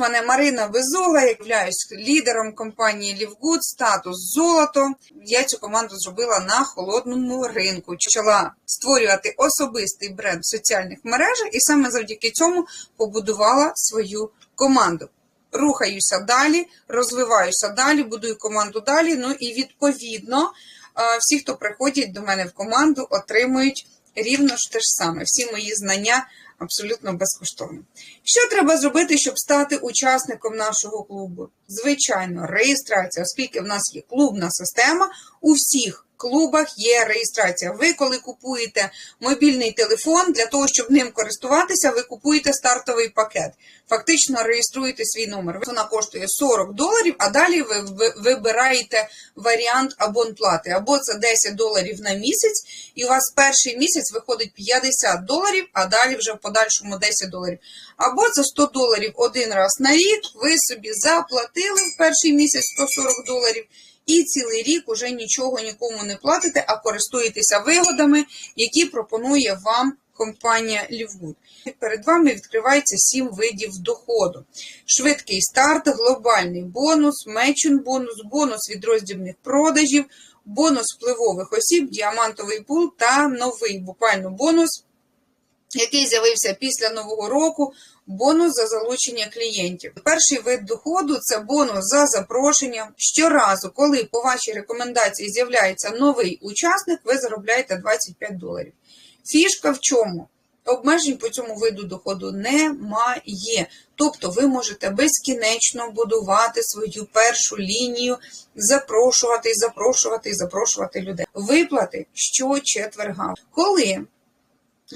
мене Марина Безугла, я являюсь лідером компанії Лівгуд, статус золото. Я цю команду зробила на холодному ринку. Почала створювати особистий бренд в соціальних мережах і саме завдяки цьому побудувала свою команду. Рухаюся далі, розвиваюся далі, будую команду далі. Ну і відповідно е, всі, хто приходять до мене в команду, отримують рівно ж те ж саме. Всі мої знання абсолютно безкоштовно. Що треба зробити, щоб стати учасником нашого клубу? Звичайно, реєстрація, оскільки в нас є клубна система, у всіх клубах є реєстрація. Ви, коли купуєте мобільний телефон, для того, щоб ним користуватися, ви купуєте стартовий пакет. Фактично реєструєте свій номер. Вона коштує 40 доларів, а далі ви ви- вибираєте варіант абонплати. Або це 10 доларів на місяць, і у вас перший місяць виходить 50 доларів, а далі вже в подальшому 10 доларів. Або це 100 доларів один раз на рік, ви собі заплатили в перший місяць 140 доларів. І цілий рік уже нічого нікому не платите, а користуєтеся вигодами, які пропонує вам компанія Лівгуд. Перед вами відкривається 7 видів доходу: швидкий старт, глобальний бонус, мечун бонус, бонус від роздільних продажів, бонус впливових осіб, діамантовий пул та новий буквально бонус, який з'явився після нового року. Бонус за залучення клієнтів. Перший вид доходу це бонус за запрошення. Щоразу, коли по вашій рекомендації з'являється новий учасник, ви заробляєте 25 доларів. Фішка в чому? Обмежень по цьому виду доходу немає. Тобто ви можете безкінечно будувати свою першу лінію, запрошувати, запрошувати запрошувати людей. Виплати щочетверга. Коли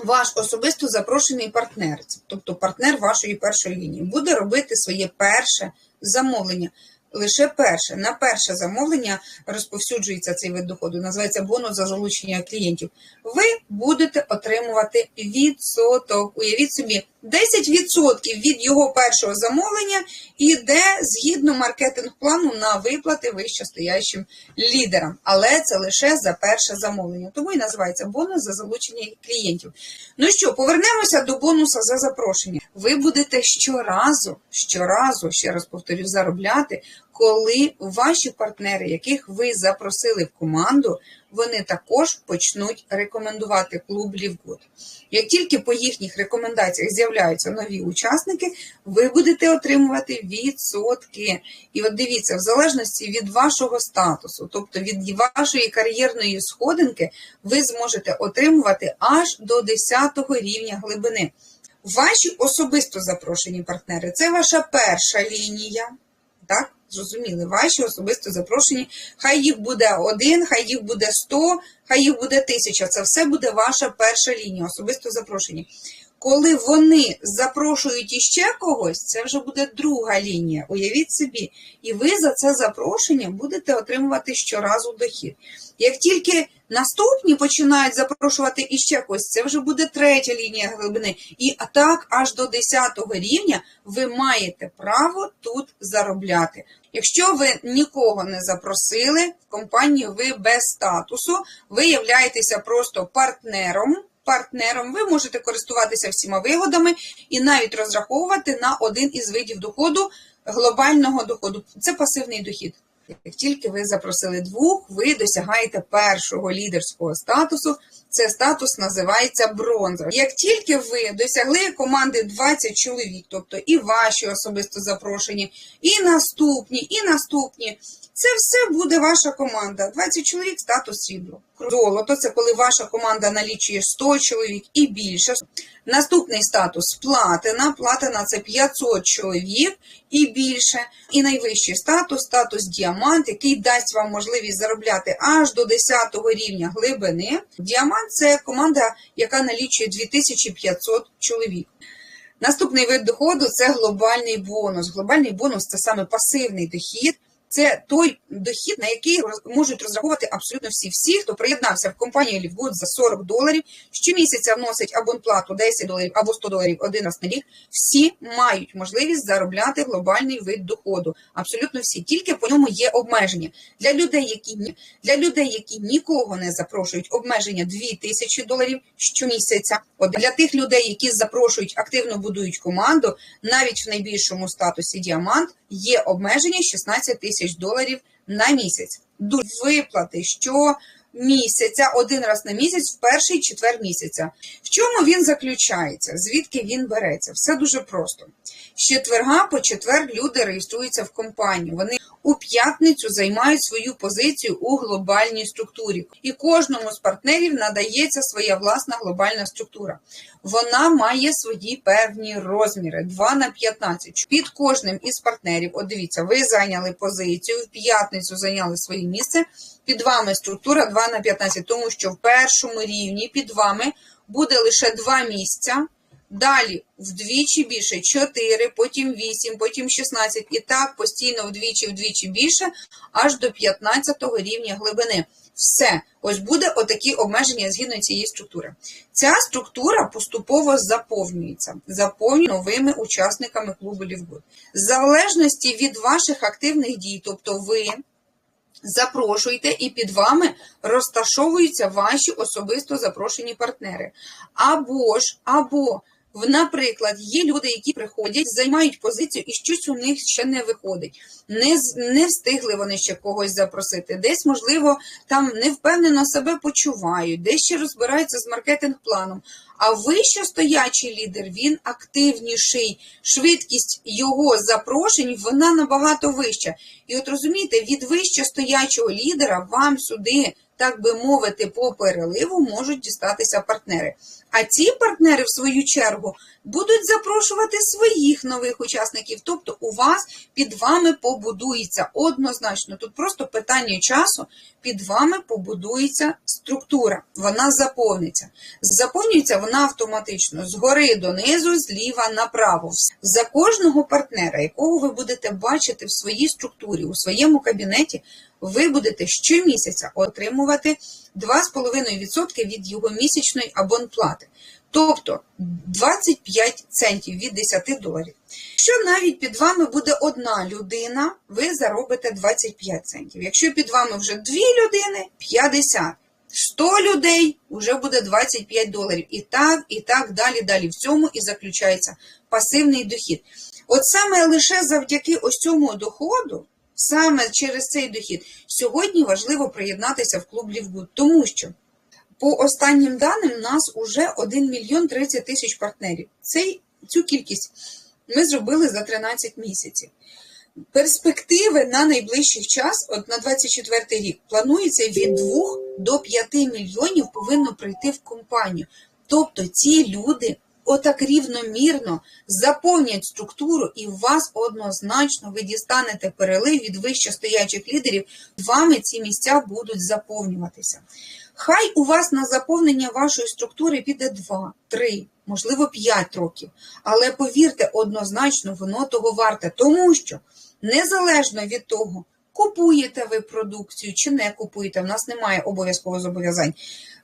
ваш особисто запрошений партнер, тобто партнер вашої першої лінії, буде робити своє перше замовлення. Лише перше. На перше замовлення розповсюджується цей вид доходу, називається бонус за залучення клієнтів. Ви будете отримувати відсоток. Уявіть собі, 10% від його першого замовлення йде згідно маркетинг-плану на виплати вищостоящим лідерам. Але це лише за перше замовлення. Тому і називається бонус за залучення клієнтів. Ну що, повернемося до бонуса за запрошення. Ви будете щоразу, щоразу, ще раз повторю, заробляти, коли ваші партнери, яких ви запросили в команду, вони також почнуть рекомендувати клуб Лівгуд. Як тільки по їхніх рекомендаціях з'являються нові учасники, ви будете отримувати відсотки. І от дивіться, в залежності від вашого статусу, тобто від вашої кар'єрної сходинки, ви зможете отримувати аж до 10 рівня глибини. Ваші особисто запрошені партнери це ваша перша лінія. Так, зрозуміли, ваші особисто запрошені. Хай їх буде один, хай їх буде 100, хай їх буде тисяча. Це все буде ваша перша лінія, особисто запрошені. Коли вони запрошують іще когось, це вже буде друга лінія. Уявіть собі, і ви за це запрошення будете отримувати щоразу дохід. Як тільки наступні починають запрошувати іще когось, це вже буде третя лінія глибини. І так аж до 10 рівня ви маєте право тут заробляти. Якщо ви нікого не запросили, в компанії ви без статусу, ви являєтеся просто партнером. Партнером ви можете користуватися всіма вигодами і навіть розраховувати на один із видів доходу глобального доходу. Це пасивний дохід. Як тільки ви запросили двох, ви досягаєте першого лідерського статусу. Це статус називається бронза. Як тільки ви досягли команди 20 чоловік, тобто і ваші особисто запрошені, і наступні, і наступні, це все буде ваша команда. 20 чоловік статус срібло. Золото це коли ваша команда налічує 100 чоловік і більше. Наступний статус платина. Платина це 500 чоловік і більше. І найвищий статус статус діамант, який дасть вам можливість заробляти аж до 10 рівня глибини. Діамант це команда, яка налічує 2500 чоловік. Наступний вид доходу це глобальний бонус. Глобальний бонус це саме пасивний дохід. Це той дохід, на який можуть розраховувати абсолютно всі. Всі, хто приєднався в компанію Лівгуд за 40 доларів, щомісяця вносить абонплату 10 доларів або 100 доларів один раз на рік. Всі мають можливість заробляти глобальний вид доходу. Абсолютно всі. Тільки по ньому є обмеження для людей, які ні для людей, які нікого не запрошують. Обмеження 2000 доларів щомісяця. От для тих людей, які запрошують, активно будують команду, навіть в найбільшому статусі діамант є обмеження 16 тисяч доларів на місяць. Дуже виплати щомісяця, один раз на місяць, в перший четвер місяця. В чому він заключається? Звідки він береться? Все дуже просто. З четверга по четвер люди реєструються в компанію. Вони у п'ятницю займають свою позицію у глобальній структурі, і кожному з партнерів надається своя власна глобальна структура. Вона має свої певні розміри 2 на 15. Під кожним із партнерів, от дивіться, ви зайняли позицію, в п'ятницю зайняли своє місце. Під вами структура 2 на 15, тому що в першому рівні під вами буде лише два місця. Далі вдвічі більше 4, потім 8, потім 16. І так постійно вдвічі-вдвічі більше, аж до 15 рівня глибини. Все, ось буде отакі обмеження згідно цієї структури. Ця структура поступово заповнюється, заповнює новими учасниками клубу Лівгуд. В залежності від ваших активних дій, тобто ви запрошуйте, і під вами розташовуються ваші особисто запрошені партнери. Або ж, або наприклад, є люди, які приходять, займають позицію, і щось у них ще не виходить. Не, не встигли вони ще когось запросити. Десь, можливо, там невпевнено себе почувають, десь ще розбираються з маркетинг-планом. А вище стоячий лідер, він активніший. Швидкість його запрошень вона набагато вища. І от розумієте, від вище стоячого лідера вам сюди, так би мовити, по переливу можуть дістатися партнери. А ці партнери, в свою чергу, будуть запрошувати своїх нових учасників. Тобто у вас під вами побудується однозначно. Тут просто питання часу. Під вами побудується структура, вона заповниться. Заповнюється вона автоматично згори донизу, зліва направо. За кожного партнера, якого ви будете бачити в своїй структурі, у своєму кабінеті, ви будете щомісяця отримувати 2,5% від його місячної абонплати. Тобто 25 центів від 10 доларів. Якщо навіть під вами буде одна людина, ви заробите 25 центів. Якщо під вами вже дві людини 50. 100 людей вже буде 25 доларів. І так, і так далі, далі. В цьому і заключається пасивний дохід. От саме лише завдяки ось цьому доходу, саме через цей дохід, сьогодні важливо приєднатися в клуб Лівгуд, тому що по останнім даним нас уже 1 мільйон 30 тисяч партнерів. Цей, цю кількість ми зробили за 13 місяців. Перспективи на найближчий час, от на 24 рік, планується від 2 до 5 мільйонів повинно прийти в компанію. Тобто ці люди отак рівномірно заповнять структуру, і у вас однозначно ви дістанете перелив від вище стоячих лідерів, вами ці місця будуть заповнюватися. Хай у вас на заповнення вашої структури піде 2, 3, можливо 5 років. Але повірте, однозначно воно того варте, тому що незалежно від того, купуєте ви продукцію чи не купуєте, в нас немає обов'язково зобов'язань.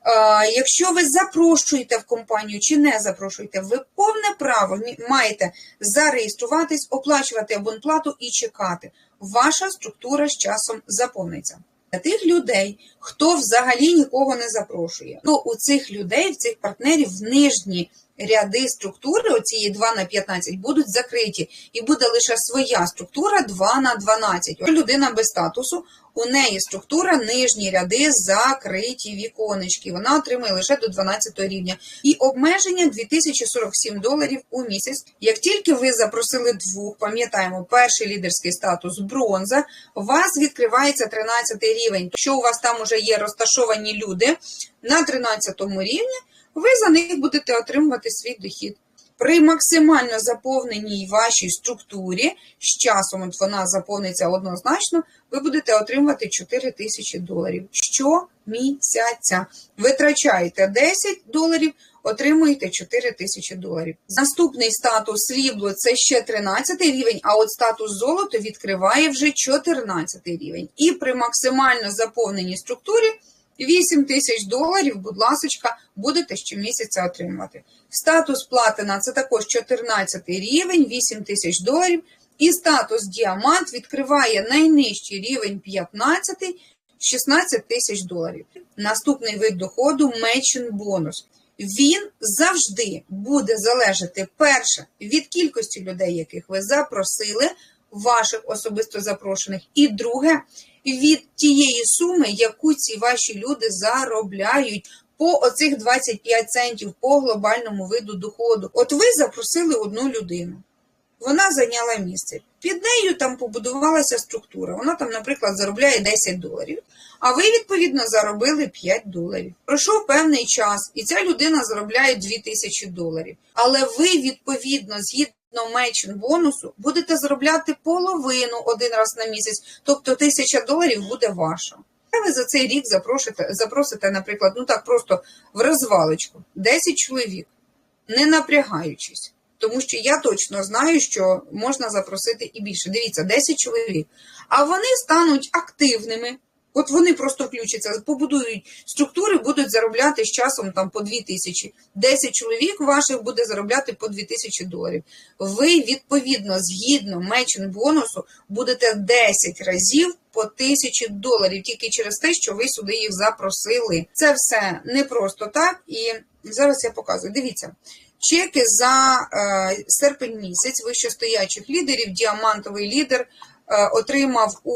Е, Якщо ви запрошуєте в компанію чи не запрошуєте, ви повне право маєте зареєструватись, оплачувати абонплату і чекати. Ваша структура з часом заповниться. Для тих людей, хто взагалі нікого не запрошує, то у цих людей, в цих партнерів, в нижні ряди структури, оцієї 2 на 15, будуть закриті, і буде лише своя структура 2 на 12. Людина без статусу, у неї структура нижні ряди закриті віконечки. Вона отримує лише до 12 рівня. І обмеження 2047 доларів у місяць. Як тільки ви запросили двох, пам'ятаємо, перший лідерський статус бронза, у вас відкривається 13 рівень. Якщо у вас там уже є розташовані люди на 13 рівні, ви за них будете отримувати свій дохід. При максимально заповненій вашій структурі, з часом от вона заповниться однозначно, ви будете отримувати 4 тисячі доларів щомісяця. Витрачаєте 10 доларів, отримуєте 4 тисячі доларів. Наступний статус срібло це ще 13 рівень, а от статус золото відкриває вже 14 рівень. І при максимально заповненій структурі 8 тисяч доларів, будь ласочка, будете щомісяця отримувати. Статус платина це також 14 рівень, 8 тисяч доларів. І статус діамант відкриває найнижчий рівень 15 16 тисяч доларів. Наступний вид доходу мейчин бонус. Він завжди буде залежати перше від кількості людей, яких ви запросили, ваших особисто запрошених, і друге від тієї суми, яку ці ваші люди заробляють. По оцих 25 центів по глобальному виду доходу. От ви запросили одну людину. Вона зайняла місце. Під нею там побудувалася структура. Вона там, наприклад, заробляє 10 доларів, а ви, відповідно, заробили 5 доларів. Пройшов певний час, і ця людина заробляє 2000 доларів. Але ви, відповідно, згідно мечин бонусу, будете заробляти половину один раз на місяць, тобто 1000 доларів буде ваша. А ви за цей рік запросите, запросите, наприклад, ну так просто в розвалочку 10 чоловік, не напрягаючись. Тому що я точно знаю, що можна запросити і більше. Дивіться, 10 чоловік. А вони стануть активними. От вони просто включаться, побудують структури, будуть заробляти з часом там по 2 тисячі. 10 чоловік ваших буде заробляти по 2 тисячі доларів. Ви, відповідно, згідно мечин бонусу, будете 10 разів по тисячі доларів, тільки через те, що ви сюди їх запросили. Це все не просто так. І зараз я показую. Дивіться. Чеки за е, серпень місяць вищестоячих лідерів, діамантовий лідер отримав у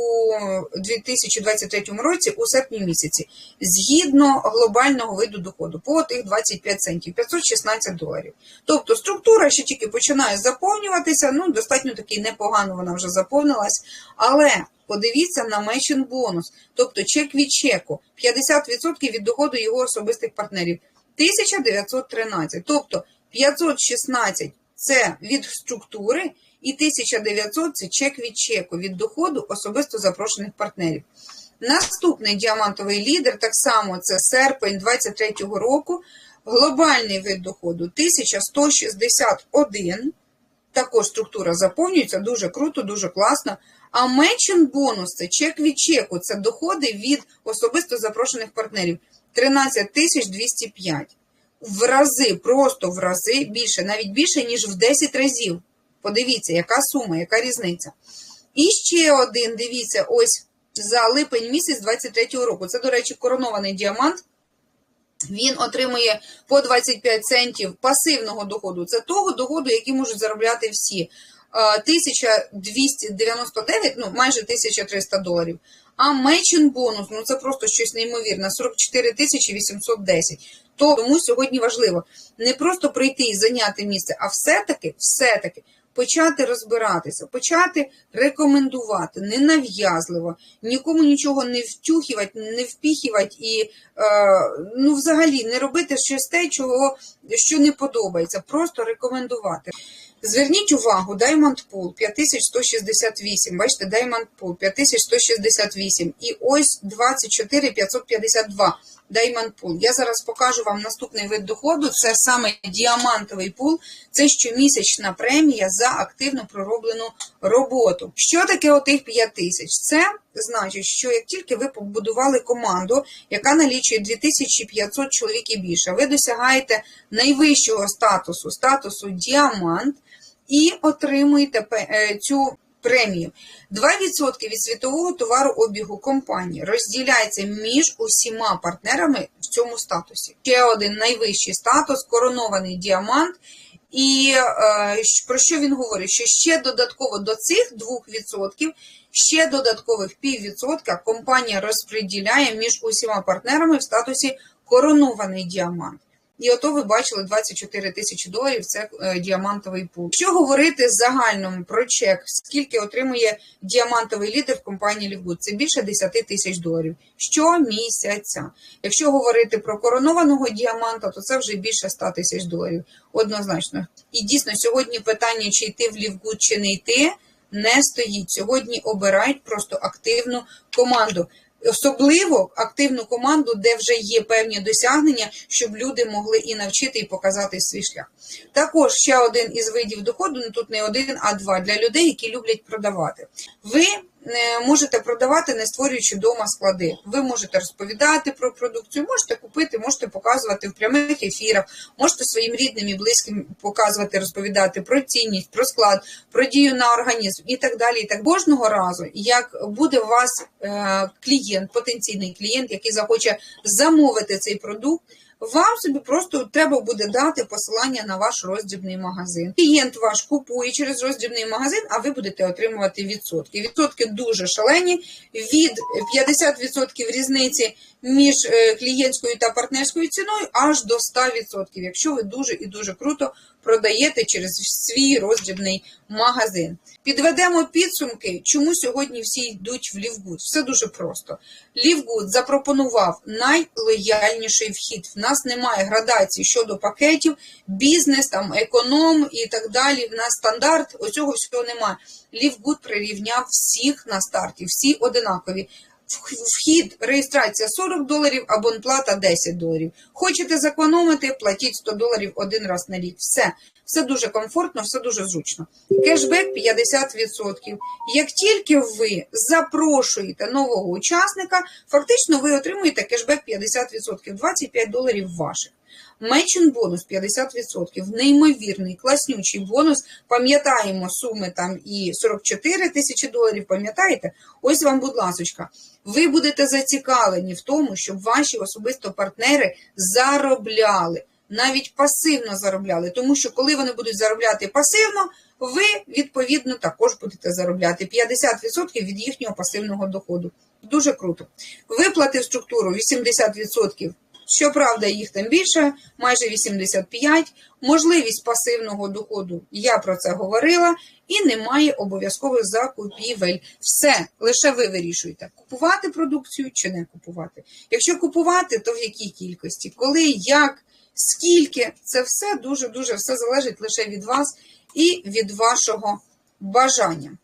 2023 році у серпні місяці згідно глобального виду доходу по тих 25 центів 516 доларів. Тобто структура ще тільки починає заповнюватися. Ну достатньо таки непогано вона вже заповнилась, але подивіться на мечин бонус, тобто чек від чеку, 50% від доходу його особистих партнерів. 1913, тобто 516 це від структури, і 1900 це чек від чеку від доходу особисто запрошених партнерів. Наступний діамантовий лідер, так само це серпень 23-го року, глобальний вид доходу 1161. Також структура заповнюється, дуже круто, дуже класно. А меншин бонус це чек від чеку, це доходи від особисто запрошених партнерів 13 205 в рази, просто в рази більше, навіть більше, ніж в 10 разів. Подивіться, яка сума, яка різниця. І ще один, дивіться, ось за липень місяць 23-го року. Це, до речі, коронований діамант. Він отримує по 25 центів пасивного доходу. Це того доходу, який можуть заробляти всі. 1299, ну майже 1300 доларів. А мейчин бонус, ну це просто щось неймовірне, 44 810. Тому сьогодні важливо не просто прийти і зайняти місце, а все-таки, все-таки почати розбиратися, почати рекомендувати ненав'язливо, нікому нічого не втюхівати, не впіхівати і е, ну, взагалі не робити щось те, чого що не подобається, просто рекомендувати. Зверніть увагу, Diamond Pool 5168. Бачите, Diamond Pool 5168. І ось 24552 Diamond Pool. Я зараз покажу вам наступний вид доходу. Це саме діамантовий пул. Це щомісячна премія за активно пророблену роботу. Що таке отих 5 тисяч? Це значить, що як тільки ви побудували команду, яка налічує 2500 чоловік і більше, ви досягаєте найвищого статусу, статусу діамант і отримуєте цю премію. 2% від світового товарообігу компанії розділяється між усіма партнерами в цьому статусі. Ще один найвищий статус коронований діамант. І е, про що він говорить? Що ще додатково до цих 2%, ще додаткових піввідсотка компанія розподіляє між усіма партнерами в статусі коронований діамант. І ото ви бачили 24 тисячі доларів. Це е, діамантовий пул. Якщо говорити загальному про чек, скільки отримує діамантовий лідер в компанії Лівгуд, це більше 10 тисяч доларів щомісяця. Якщо говорити про коронованого діаманта, то це вже більше 100 тисяч доларів. Однозначно. І дійсно сьогодні питання, чи йти в Лівгуд, чи не йти, не стоїть. Сьогодні обирають просто активну команду. Особливо активну команду, де вже є певні досягнення, щоб люди могли і навчити, і показати свій шлях. Також ще один із видів доходу, ну тут не один, а два для людей, які люблять продавати. Ви можете продавати, не створюючи вдома склади. Ви можете розповідати про продукцію, можете купити, можете показувати в прямих ефірах, можете своїм рідним і близьким показувати, розповідати про цінність, про склад, про дію на організм і так далі. І так кожного разу, як буде у вас е, клієнт, потенційний клієнт, який захоче замовити цей продукт. Вам собі просто треба буде дати посилання на ваш роздібний магазин. Клієнт ваш купує через роздібний магазин, а ви будете отримувати відсотки. Відсотки дуже шалені. Від 50% різниці між е, клієнтською та партнерською ціною аж до 100%, якщо ви дуже і дуже круто продаєте через свій роздібний магазин. Підведемо підсумки, чому сьогодні всі йдуть в Лівгуд. Все дуже просто. Лівгуд запропонував найлояльніший вхід. В нас немає градації щодо пакетів, бізнес, там економ і так далі. В нас стандарт, оцього всього немає. Лівгуд прирівняв всіх на старті, всі одинакові. Вхід, реєстрація 40 доларів, абонплата 10 доларів. Хочете зекономити, платіть 100 доларів один раз на рік. Все. Все дуже комфортно, все дуже зручно. Кешбек 50%. Як тільки ви запрошуєте нового учасника, фактично ви отримуєте кешбек 50%, 25 доларів ваших. Мечен бонус 50%, неймовірний, класнючий бонус. Пам'ятаємо суми там і 44 тисячі доларів. Пам'ятаєте? Ось вам, будь ласочка. Ви будете зацікавлені в тому, щоб ваші особисто партнери заробляли, навіть пасивно заробляли. Тому що коли вони будуть заробляти пасивно, ви відповідно також будете заробляти 50% від їхнього пасивного доходу. Дуже круто. Виплати в структуру 80%. Щоправда, їх там більше, майже 85. Можливість пасивного доходу, я про це говорила, і немає обов'язкових закупівель. Все, лише ви вирішуєте, купувати продукцію чи не купувати. Якщо купувати, то в якій кількості, коли, як, скільки, це все дуже-дуже все залежить лише від вас і від вашого бажання.